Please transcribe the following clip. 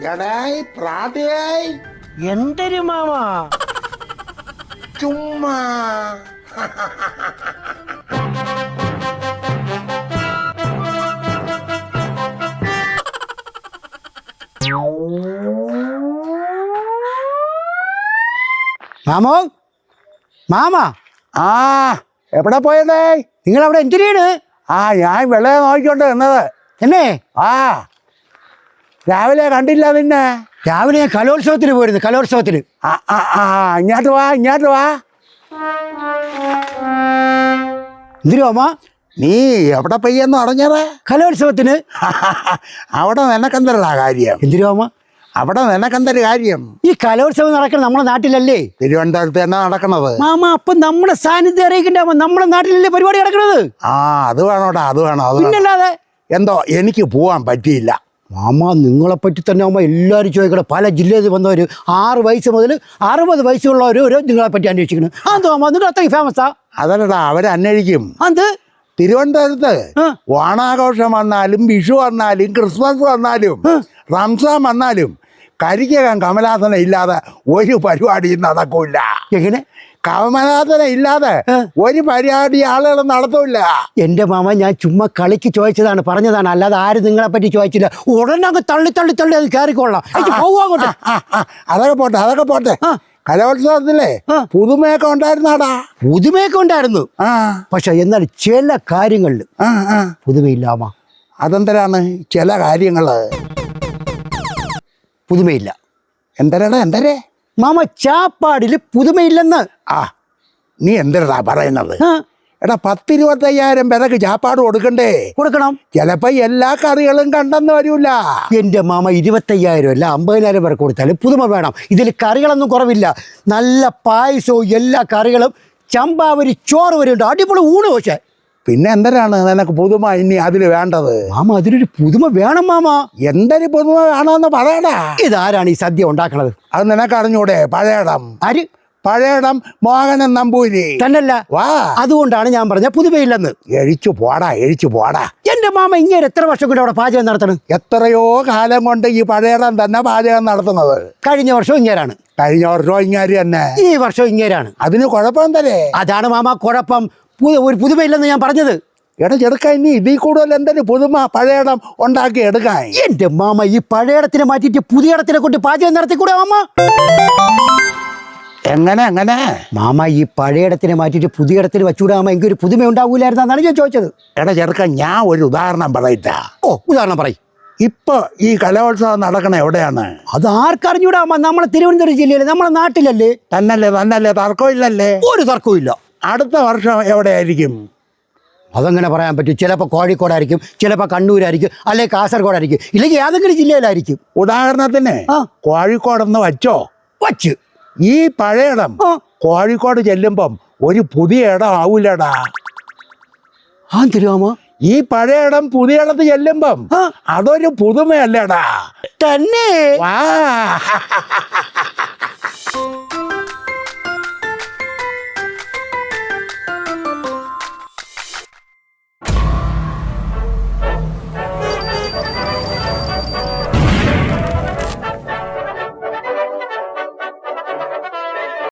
എടായ് പ്രാതയായി. എന്തൊരു മാമ? ചുമ്മാ. മാമോ? മാമ? ആ. എവിടെ പോയതേ നിങ്ങൾ അവിടെ എന്തിനാണ്? ആ ഞാൻ വെള്ളം നോക്കിക്കൊണ്ട് നിന്നത്. എന്നെ? ആ. രാവിലെ കണ്ടില്ല നിന്നെ. രാവിലെ ഞാൻ കലോത്സവത്തിന് പോയിരുന്നു കലോത്സവത്തിന്. ആ ആ ആ ഇങ്ങോട്ട് വാ ഇങ്ങോട്ട് വാ. എന്തിനു അമ്മ? നീ എവിടെ പെയ്യെന്ന് പറഞ്ഞത് കലോത്സവത്തിന്? അവിടെ നിനക്കെന്തരടാ കാര്യം? എന്തിനു അമ്മ? അവിടെ നിനക്കെന്തൊരു കാര്യം? ഈ കലോത്സവം നടക്കണം നമ്മുടെ നാട്ടിലല്ലേ? തിരുവനന്തപുരത്ത് തന്നെ നടക്കണത്? മാമ അപ്പൊ നമ്മുടെ സാന്നിധ്യം അറിയിക്കണ്ട നമ്മുടെ നാട്ടിലല്ലേ പരിപാടി നടക്കണത്? ആ അത് വേണോടാ അത് വേണോ അത് പിന്നല്ലാതെ? എന്തോ എനിക്ക് പോവാൻ പറ്റിയില്ല. മാമ നിങ്ങളെപ്പറ്റി തന്നെ ആകുമ്പോൾ എല്ലാവരും ചോദിക്കണം പല ജില്ലയിൽ നിന്ന് വന്നവർ ആറ് വയസ്സ് മുതൽ അറുപത് വയസ്സുള്ളവർ ഒരു നിങ്ങളെ പറ്റി അന്വേഷിക്കണം അതെന്തോ അമ്മ നിങ്ങൾ അത്രയും ഫേമസാ അതല്ലടാ അവരന്വേഷിക്കും അത് തിരുവനന്തപുരത്ത്. ഓണാഘോഷം വന്നാലും വിഷു വന്നാലും ക്രിസ്മസ് വന്നാലും റംസാൻ വന്നാലും കരിക്കകം കമലാസന ഇല്ലാതെ ഒരു പരിപാടിയും നടക്കൂല. എങ്ങനെ? കമലാസന ഇല്ലാതെ. ഒരു പരിപാടി ആളുകൾ നടത്തൂല എന്റെ മാമ ഞാൻ ചുമ്മാ കളിക്ക് ചോദിച്ചതാണ് പറഞ്ഞതാണ്. അല്ലാതെ ആരും നിങ്ങളെ പറ്റി ചോദിച്ചില്ല. ഉടനെ അങ്ങ് തള്ളി തള്ളി തള്ളി അത് കയറിക്കൊള്ളാം അതൊക്കെ പോട്ടെ അതൊക്കെ പോട്ടെ. കലോത്സവത്തിലെ പുതുമയൊക്കെ ഉണ്ടായിരുന്നാടാ? പുതുമയൊക്കെ ഉണ്ടായിരുന്നു. പക്ഷെ എന്നാൽ ചില കാര്യങ്ങളിൽ പുതുമയില്ലാമ അതെന്തരാണ് ചില കാര്യങ്ങൾ? പുതുമയില്ല. എന്തരടാ എന്തരേ? മാമ ചാപ്പാടിൽ പുതുമയില്ലെന്ന്. ആ നീ എന്തരടാ പറയുന്നത്? എടാ പത്തിരുപത്തയ്യായിരം പേരക്ക് ചാപ്പാട് കൊടുക്കണ്ടേ? കൊടുക്കണം. ചിലപ്പോ എല്ലാ കറികളും കണ്ടെന്ന് വരൂല. എന്റെ മാമ ഇരുപത്തയ്യായിരം അല്ല അമ്പതിനായിരം പേർക്ക് കൊടുത്താൽ പുതുമ വേണം. ഇതിൽ കറികളൊന്നും കുറവില്ല. നല്ല പായസവും എല്ലാ കറികളും ചമ്പാവരി ചോറ് വരെയുണ്ട് അടിപൊളി ഊണ് പക്ഷേ പിന്നെ എന്തരാണ് നിനക്ക് പുതുമ ഇനി അതിന് വേണ്ടത്? മാമ അതിനൊരു പുതുമ വേണം മാമ. എന്തൊരു പുതുമ വേണമെന്ന് പറയടാ. ഇതാരാണ് ഈ സദ്യ ഉണ്ടാക്കണത്? അത് നിനക്ക് അറിഞ്ഞൂടെ പഴയടം. ആര്? പഴയടം മോഹനൻ നമ്പൂരി. തന്നല്ല. വാ. അതുകൊണ്ടാണ് ഞാൻ പറഞ്ഞ പുതുമയില്ലെന്ന്. എഴിച്ചു പോടാ എഴിച്ചു പോടാ. എന്റെ മാമ ഇങ്ങനെ എത്ര വർഷം കൊണ്ട് അവിടെ പാചകം നടത്തണം? എത്രയോ കാലം കൊണ്ട് ഈ പഴയടം തന്നെ പാചകം നടത്തുന്നത്. കഴിഞ്ഞ വർഷം ഇങ്ങേരാണ് കഴിഞ്ഞ വർഷം ഇങ്ങനെ തന്നെ. ഈ വർഷം ഇങ്ങേരാണ് അതിന് കുഴപ്പം തന്നെ. അതാണ് മാമ കുഴപ്പം. ഒരു പുതുമയില്ലെന്ന് ഞാൻ പറഞ്ഞത്. എടാ ചെറുക്ക ഇനി ഇതിൽ കൂടുതൽ എന്തൊരു പുതുമ പഴയടം ഉണ്ടാക്കി എടുക്കാൻ. എന്റെ മാമ ഈ പഴയടത്തിനെ മാറ്റിയിട്ട് പുതിയ ഇടത്തിനെ കൊണ്ട് പാചകം നടത്തിക്കൂടെ മാമ? എങ്ങനെ എങ്ങനെ? മാമ ഈ പഴയടത്തിനെ മാറ്റിയിട്ട് പുതിയ ഇടത്തിന് വെച്ചുകൂടെ എനിക്ക് ഒരു പുതുമ ഉണ്ടാവൂലായിരുന്നാണ് ഞാൻ ചോദിച്ചത്. എടാ ചെറുക്ക ഞാൻ ഒരു ഉദാഹരണം പറയട്ടാ ഓ ഉദാഹരണം പറയും. ഇപ്പൊ ഈ കലോത്സവം നടക്കണ എവിടെയാണ്? അത് ആർക്കറിഞ്ഞൂടാ നമ്മളെ തിരുവനന്തപുരം ജില്ലയിൽ നമ്മളെ നാട്ടിലല്ലേ? തന്നല്ലേ തന്നല്ലേ ഇല്ലല്ലേ ഒരു തർക്കവും ഇല്ല അടുത്ത വർഷം എവിടെയായിരിക്കും? അതങ്ങനെ പറയാൻ പറ്റും. ചിലപ്പോൾ കോഴിക്കോടായിരിക്കും ചിലപ്പോൾ കണ്ണൂരായിരിക്കും അല്ലെങ്കിൽ കാസർഗോഡായിരിക്കും ഇല്ലെങ്കിൽ ഏതെങ്കിലും ജില്ലയിലായിരിക്കും. ഉദാഹരണത്തിന്. കോഴിക്കോടെന്ന് വച്ചോ? വച്ച്. ഈ പഴയ ഇടം കോഴിക്കോട് ചെല്ലുമ്പം ഒരു പുതിയ ഇടം ആവൂലടാ. ആ തരുവാമോ ഈ പഴയ ഇടം പുതിയ ഇടത്ത് ചെല്ലുമ്പം അതൊരു പുതുമയല്ലേടാ. തന്നെ. വാ.